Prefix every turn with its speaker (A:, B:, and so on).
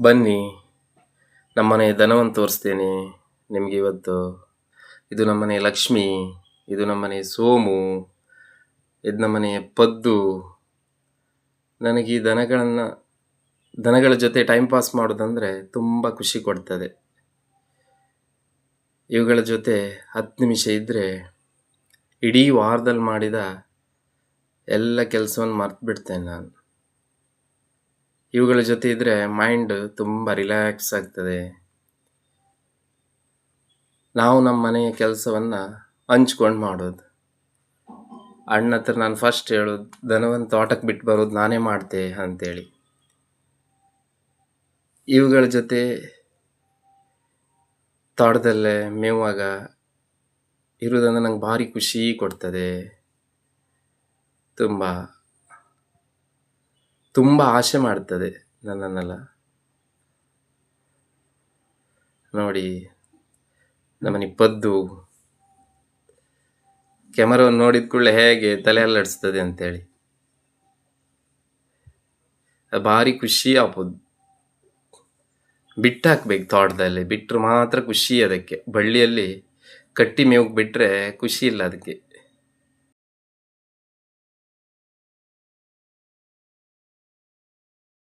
A: ಬನ್ನಿ, ನಮ್ಮನೆ ದನವನ್ನು ತೋರಿಸ್ತೇನೆ. ನಿಮಗೆ ಇವತ್ತು ಇದು ನಮ್ಮನೆ ಲಕ್ಷ್ಮಿ, ಇದು ನಮ್ಮನೆ ಸೋಮು, ಇದು ನಮ್ಮನೆ ಪದ್ದು. ನನಗೆ ಈ ದನಗಳನ್ನು, ದನಗಳ ಜೊತೆ ಟೈಮ್ ಪಾಸ್ ಮಾಡೋದಂದರೆ ತುಂಬ ಖುಷಿ ಕೊಡ್ತದೆ. ಇವುಗಳ ಜೊತೆ ಹತ್ತು ನಿಮಿಷ ಇದ್ದರೆ ಇಡೀ ವಾರದಲ್ಲಿ ಮಾಡಿದ ಎಲ್ಲ ಕೆಲಸವನ್ನು ಮರ್ತು ಬಿಡ್ತೇನೆ ನಾನು. ಇವುಗಳ ಜೊತೆ ಇದ್ದರೆ ಮೈಂಡ್ ತುಂಬ ರಿಲ್ಯಾಕ್ಸ್ ಆಗ್ತದೆ. ನಾವು ನಮ್ಮ ಮನೆಯ ಕೆಲಸವನ್ನು ಹಂಚ್ಕೊಂಡು ಮಾಡೋದು. ಅಣ್ಣ ಹತ್ರ ನಾನು ಫಸ್ಟ್ ಹೇಳೋದು ದನವನ್ನು ತೋಟಕ್ಕೆ ಬಿಟ್ಟು ಬರೋದು ನಾನೇ ಮಾಡ್ತೆ ಅಂತೇಳಿ. ಇವುಗಳ ಜೊತೆ ತೋಟದಲ್ಲೇ ಮೇವಾಗ ಇರೋದನ್ನ ನಂಗೆ ಭಾರಿ ಖುಷಿ ಕೊಡ್ತದೆ. ತುಂಬ ತುಂಬ ಆಸೆ ಮಾಡ್ತದೆ ನನ್ನನ್ನೆಲ್ಲ. ನೋಡಿ ನಮ್ಮನೆ ಪದ್ದು ಕ್ಯಾಮರಾವನ್ನು ನೋಡಿದ ಕೂಡಲೇ ಹೇಗೆ ತಲೆ ಅಲ್ಲಾಡಿಸ್ತದೆ ಅಂತೇಳಿ. ಭಾರಿ ಖುಷಿ ಆಗ್ಬೋದು. ಬಿಟ್ಟು ಹಾಕ್ಬೇಕು ತೋಟದಲ್ಲಿ, ಬಿಟ್ಟರೆ ಮಾತ್ರ ಖುಷಿ ಅದಕ್ಕೆ. ಬಳ್ಳಿಯಲ್ಲಿ ಕಟ್ಟಿ ಮೇವು ಬಿಟ್ಟರೆ ಖುಷಿ ಇಲ್ಲ ಅದಕ್ಕೆ.